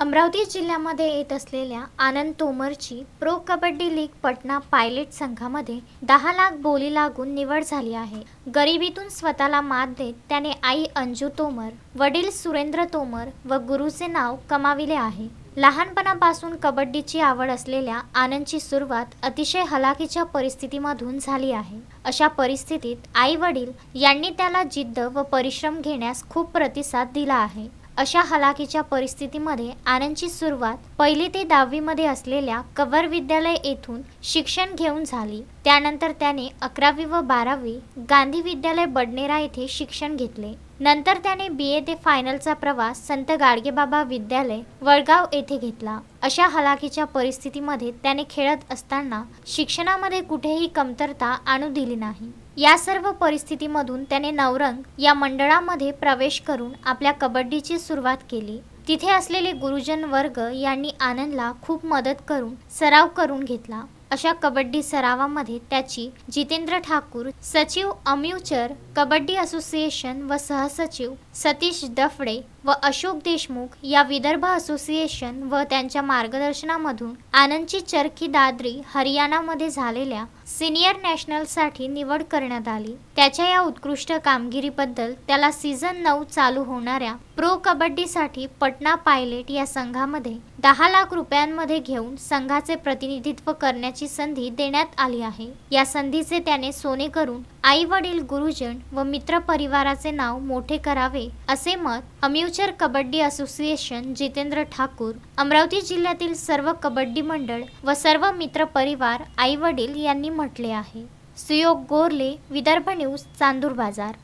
अमरावती जिल्ह्यामध्ये येत असलेल्या Anand तोमरची pro kabaddi league Patna pilot संघामध्ये दहा लाख बोली लागून निवड झाली आहे. गरिबीतून स्वतःला मात देत त्याने आई अंजू तोमर वडील सुरेंद्र तोमर व गुरुचे नाव कमाविले आहे. लहानपणापासून कबड्डीची आवड असलेल्या आनंदची सुरुवात अतिशय हलाखीच्या परिस्थितीमधून झाली आहे. अशा परिस्थितीत आई वडील यांनी त्याला जिद्द व परिश्रम घेण्यास खूप प्रतिसाद दिला आहे. अशा हलाखीच्या परिस्थितीमध्ये आनंदची सुरुवात पहिली ते दहावीमध्ये असलेल्या कवर विद्यालय येथून शिक्षण घेऊन झाली. त्यानंतर त्याने अकरावी व बारावी गांधी विद्यालय बडनेरा येथे शिक्षण घेतले. नंतर त्याने बी ए ते फायनलचा प्रवास संत गाडगेबाबा विद्यालय वडगाव येथे घेतला. अशा हलाखीच्या परिस्थितीमध्ये त्याने खेळत असताना शिक्षणामध्ये कुठेही कमतरता आणू दिली नाही. या सर्व परिस्थितीमधून त्याने नवरंग या मंडळामध्ये प्रवेश करून आपल्या कबड्डीची सुरुवात केली. तिथे असलेले गुरुजन वर्ग यांनी आनंदला खूप मदत करून सराव करून घेतला. अशा कबड्डी सरावामध्ये त्याची जितेंद्र ठाकूर सचिव अम्युचर कबड्डी असोसिएशन व सहसचिव सतीश दफडे व अशोक देशमुख या विदर्भ असोसिएशन व त्यांच्या मार्गदर्शनामधून आनंदची चरखी दादरी हरियाणामध्ये झालेल्या सिनियर नॅशनलसाठी निवड करण्यात आली. त्याच्या या उत्कृष्ट कामगिरीबद्दल त्याला सीझन नऊ चालू होणाऱ्या प्रो कबड्डीसाठी पटना पायलट या संघामध्ये दहा लाख रुपयांमध्ये घेऊन संघाचे प्रतिनिधित्व करण्याची संधी देण्यात आली आहे. या संधीचे त्याने सोने करून आई वडील गुरुजन व मित्र परिवाराचे नाव मोठे करावे असे मत अम्युचर कबड्डी असोसिएशन जितेंद्र ठाकूर अमरावती जिल्ह्यातील सर्व कबड्डी मंडळ व सर्व मित्र परिवार आई वडील यांनी म्हटले आहे. सुयोग गोरले विदर्भ न्यूज चांदूर बाजार.